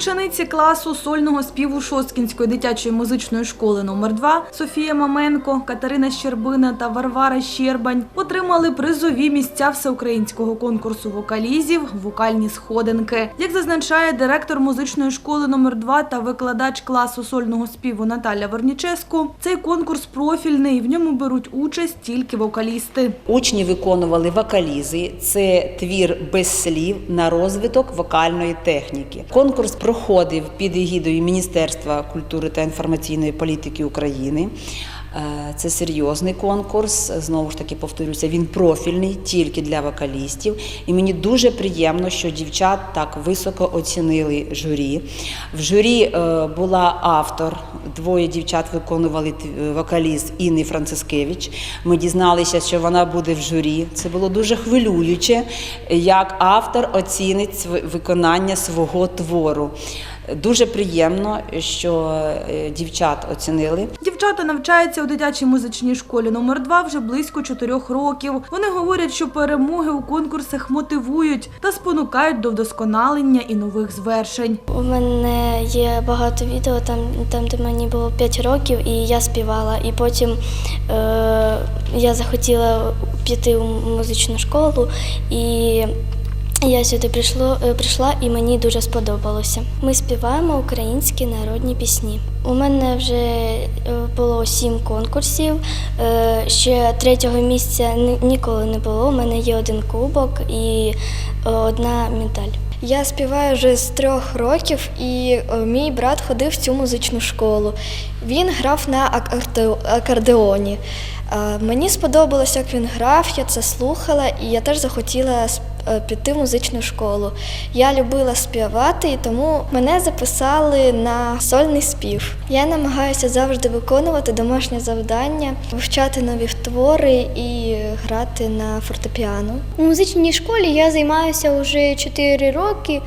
Учениці класу сольного співу Шосткінської дитячої музичної школи номер 2 Софія Маменко, Катерина Щербина та Варвара Щербань отримали призові місця всеукраїнського конкурсу вокалізів Вокальні сходинки. Як зазначає директор музичної школи номер 2 та викладач класу сольного співу Наталя Верніческу, цей конкурс профільний. В ньому беруть участь тільки вокалісти. Учні виконували вокалізи. Це твір без слів на розвиток вокальної техніки. Конкурс проходив під егідою Міністерства культури та інформаційної політики України. Е, Це серйозний конкурс. Знову ж таки повторюся, він профільний тільки для вокалістів. І мені дуже приємно, що дівчат так високо оцінили журі. В журі е, була автор. Двоє дівчат виконували т- вокаліст Інни Францискевич. Ми дізналися, що вона буде в журі. Це було дуже хвилююче, як автор оцінить виконання свого твору. Дуже приємно, що е, дівчат оцінили. Дівчата навчаються у дитячій музичній школі номер 2 вже близько чотирьох років. Вони говорять, що перемоги у конкурсах мотивують та спонукають до вдосконалення і нових звершень. У мене є багато відео, там, там де мені було 5 років, і я співала. І потім е, я захотіла піти у музичну школу, і я сюди прийшло, е, прийшла і мені дуже сподобалося. Ми співаємо українські народні пісні. У мене вже е, було сім конкурсів. Е, Ще третього місця ніколи не було. У мене є один кубок і одна медаль. Я співаю вже з трьох років, і мій брат ходив в цю музичну школу. Він грав на акорде- акордеоні. Мені сподобалось, як він грав, я це слухала, і я теж захотіла піти в музичну школу. Я любила співати, і тому мене записали на сольний спів. Я намагаюся завжди виконувати домашнє завдання, вивчати нові твори і грати на фортепіано. У музичній школі я займаюся вже 4 роки,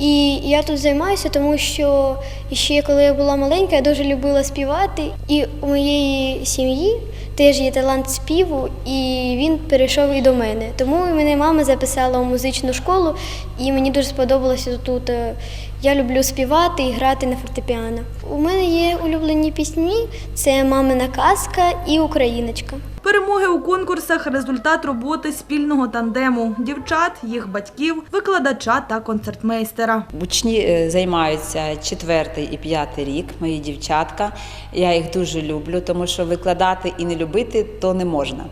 і я тут займаюся, тому що ще коли я була маленька, я дуже любила співати. І у моєї сім'ї теж є талант співу, і він перейшов і до мене. Тому мене мама записала у музичну школу, і мені дуже сподобалося тут. е, Я люблю співати і грати на фортепіано. У мене є улюблені пісні: це Мамина казка і Україночка. Перемоги у конкурсах результат роботи спільного тандему дівчат, їх батьків, викладача та концертмейстера. Учні е, займаються четвертий і п'ятий рік, мої дівчатка. Я їх дуже люблю, тому що викладати і не любити то не можна.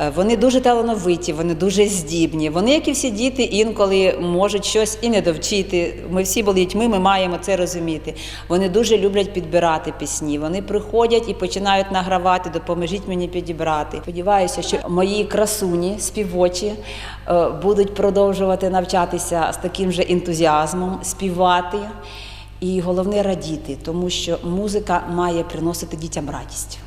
Е, Вони дуже талановиті, вони дуже здібні. Вони, як і всі діти, інколи можуть щось і не довчити. Ми всі були дітьми, ми маємо це розуміти. Вони дуже люблять підбирати пісні. Вони приходять і починають награвати, допоможіть мені підібрати. Сподіваюся, що мої красуні, співочі, е, будуть продовжувати навчатися з таким же ентузіазмом, співати. І головне радіти, тому що музика має приносити дітям радість.